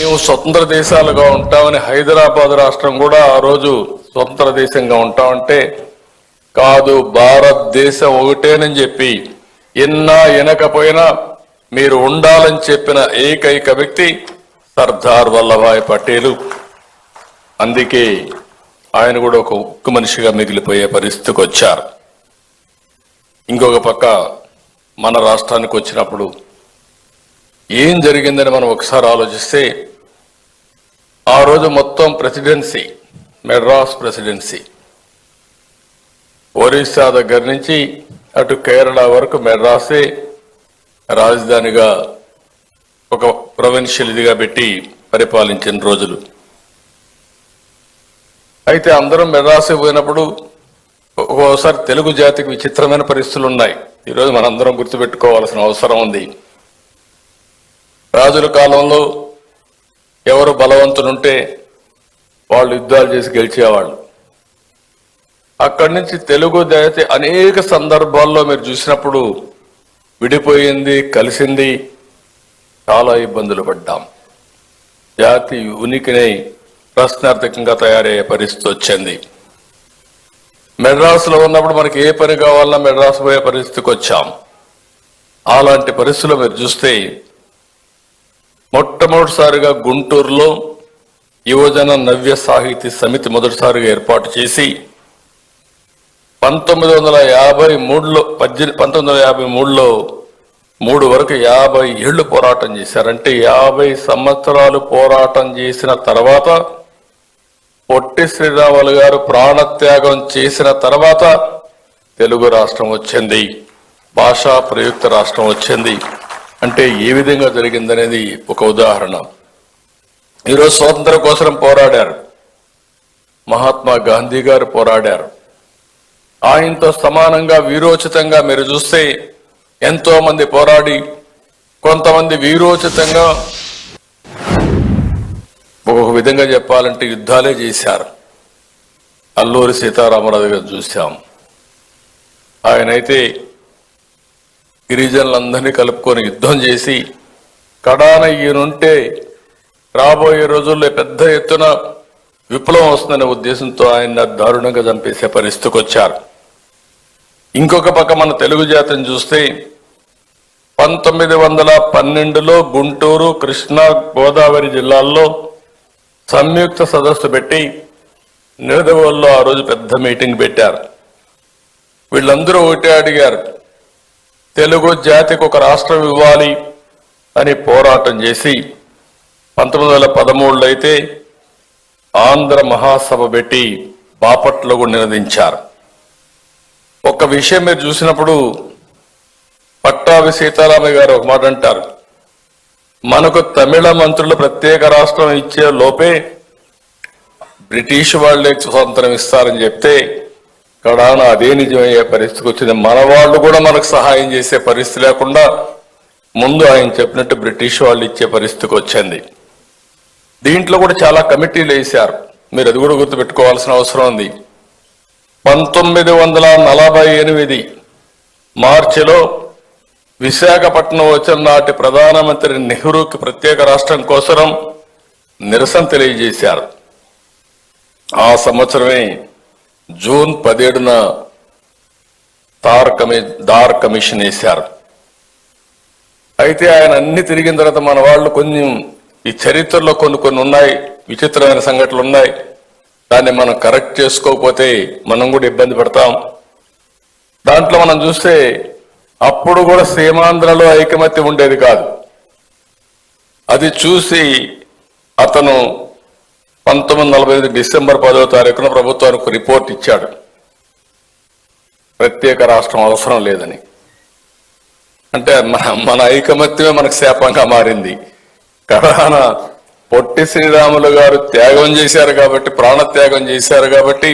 మేము స్వతంత్ర దేశాలుగా ఉంటామని హైదరాబాద్ రాష్ట్రం కూడా ఆ రోజు స్వతంత్ర దేశంగా ఉంటామంటే కాదు భారతదేశం ఒకటేనని చెప్పి ఎన్నా ఎనకపోయినా మీరు ఉండాలని చెప్పిన ఏకైక వ్యక్తి సర్దార్ వల్లభాయ్ పటేలు. అందుకే ఆయన కూడా ఒక ఉక్కు మనిషిగా మిగిలిపోయే పరిస్థితికి వచ్చారు. ఇంకొక పక్క మన రాష్ట్రానికి వచ్చినప్పుడు ఏం జరిగిందని మనం ఒకసారి ఆలోచిస్తే ఆ రోజు మొత్తం ప్రెసిడెన్సీ మెడ్రాస్ ప్రెసిడెన్సీ ఒరిస్సా దగ్గర నుంచి అటు కేరళ వరకు మెడ్రాసే రాజధానిగా ఒక ప్రొవిన్షియల్ ఇదిగా పెట్టి పరిపాలించిన రోజులు. అయితే అందరం మెడ్రాసే పోయినప్పుడు ఒక్కోసారి తెలుగు జాతికి విచిత్రమైన పరిస్థితులు ఉన్నాయి. ఈరోజు మనందరం గుర్తుపెట్టుకోవాల్సిన అవసరం ఉంది. రాజుల కాలంలో ఎవరు బలవంతులుంటే వాళ్ళు యుద్ధాలు చేసి గెలిచేవాళ్ళు. అక్కడి నుంచి తెలుగు జాతి అనేక సందర్భాల్లో మీరు చూసినప్పుడు విడిపోయింది కలిసింది చాలా ఇబ్బందులు పడ్డాం. జాతి ఉనికిని ప్రశ్నార్థకంగా తయారయ్యే పరిస్థితి వచ్చింది. మెడ్రాస్లో ఉన్నప్పుడు మనకి ఏ పని కావాలన్నా మెడ్రాస్ పోయే పరిస్థితికి వచ్చాం. అలాంటి పరిస్థితులు మీరు చూస్తే మొట్టమొదటిసారిగా గుంటూరులో యువజన నవ్య సాహితీ సమితి మొదటిసారిగా ఏర్పాటు చేసి పంతొమ్మిది వందల యాభై మూడులో పద్దెనిమిది పంతొమ్మిది వందల యాభై మూడులో మూడు వరకు యాభై ఏళ్ళు పోరాటం చేశారంటే యాభై సంవత్సరాలు పోరాటం చేసిన తర్వాత పొట్టి శ్రీరాములు గారు ప్రాణత్యాగం చేసిన తర్వాత తెలుగు రాష్ట్రం వచ్చింది భాషా ప్రయుక్త రాష్ట్రం వచ్చింది. అంటే ఏ విధంగా జరిగిందనేది ఒక ఉదాహరణ. ఈరోజు స్వాతంత్రం కోసం పోరాడారు. మహాత్మా గాంధీ గారు పోరాడారు. ఆయనతో సమానంగా వీరోచితంగా మీరు చూస్తే ఎంతో మంది పోరాడి కొంతమంది వీరోచితంగా ఒక విధంగా చెప్పాలంటే యుద్ధాలే చేశారు. అల్లూరి సీతారామరాజు గారు చూశాం. ఆయనైతే గిరిజనులందరినీ కలుపుకొని యుద్ధం చేసి కడాన ఈయనుంటే రాబోయే రోజుల్లో పెద్ద ఎత్తున విప్లవం వస్తుందనే ఉద్దేశంతో ఆయన దారుణంగా చంపేసే పరిస్థితికి వచ్చారు ఇంకొక పక్క మన తెలుగు జాతిని చూస్తే పంతొమ్మిది వందల పన్నెండులో గుంటూరు కృష్ణా గోదావరి జిల్లాల్లో సంయుక్త సదస్సు పెట్టి నిడదవోల్లో ఆ రోజు పెద్ద మీటింగ్ పెట్టారు. వీళ్ళందరూ ఒకటే అడిగారు తెలుగు జాతికి ఒక రాష్ట్రం ఇవ్వాలి అని పోరాటం చేసి పంతొమ్మిది వందల పదమూడులో అయితే ఆంధ్ర మహాసభ పెట్టి బాపట్లో కూడా నినదించారు ఒక విషయం మీరు చూసినప్పుడు పట్టాభి సీతారామయ్య గారు ఒక మాట అంటారు. మనకు తమిళ మంత్రులు ప్రత్యేక రాష్ట్రం ఇచ్చే లోపే బ్రిటిష్ వాళ్ళే స్వాతంత్రం ఇస్తారని చెప్తే కడాన అదే నిజమయ్యే పరిస్థితికి వచ్చింది. మన వాళ్ళు కూడా మనకు సహాయం చేసే పరిస్థితి లేకుండా ముందు ఆయన చెప్పినట్టు బ్రిటిష్ వాళ్ళు ఇచ్చే పరిస్థితికి వచ్చింది. దీంట్లో కూడా చాలా కమిటీలు వేశారు. మీరు అది కూడా గుర్తుపెట్టుకోవాల్సిన అవసరం ఉంది. పంతొమ్మిది వందల నలభై ఎనిమిది మార్చిలో విశాఖపట్నం వచ్చిన నాటి ప్రధానమంత్రి నెహ్రూకి ప్రత్యేక రాష్ట్రం కోసం నిరసన తెలియజేశారు. ఆ సంవత్సరమే జూన్ పదిహేడున తార్ కమి దార్ కమిషన్ వేశారు. అయితే ఆయన అన్ని తిరిగిన తర్వాత మన వాళ్ళు కొంచెం ఈ చరిత్రలో కొన్ని కొన్ని ఉన్నాయి విచిత్రమైన సంఘటనలు ఉన్నాయి. దాన్ని మనం కరెక్ట్ చేసుకోకపోతే మనం కూడా ఇబ్బంది పడతాం. దాంట్లో మనం చూస్తే అప్పుడు కూడా సీమాంధ్రలో ఐకమత్యం ఉండేది కాదు. అది చూసి అతను పంతొమ్మిది నలభై ఐదు డిసెంబర్ పదో తారీఖున ప్రభుత్వానికి రిపోర్ట్ ఇచ్చాడు. ప్రత్యేక రాష్ట్రం అవసరం లేదని. అంటే మన మన ఐకమత్యమే మనకు శాపంగా మారింది. కడాన పొట్టి శ్రీరాములు గారు త్యాగం చేశారు కాబట్టి ప్రాణ త్యాగం చేశారు కాబట్టి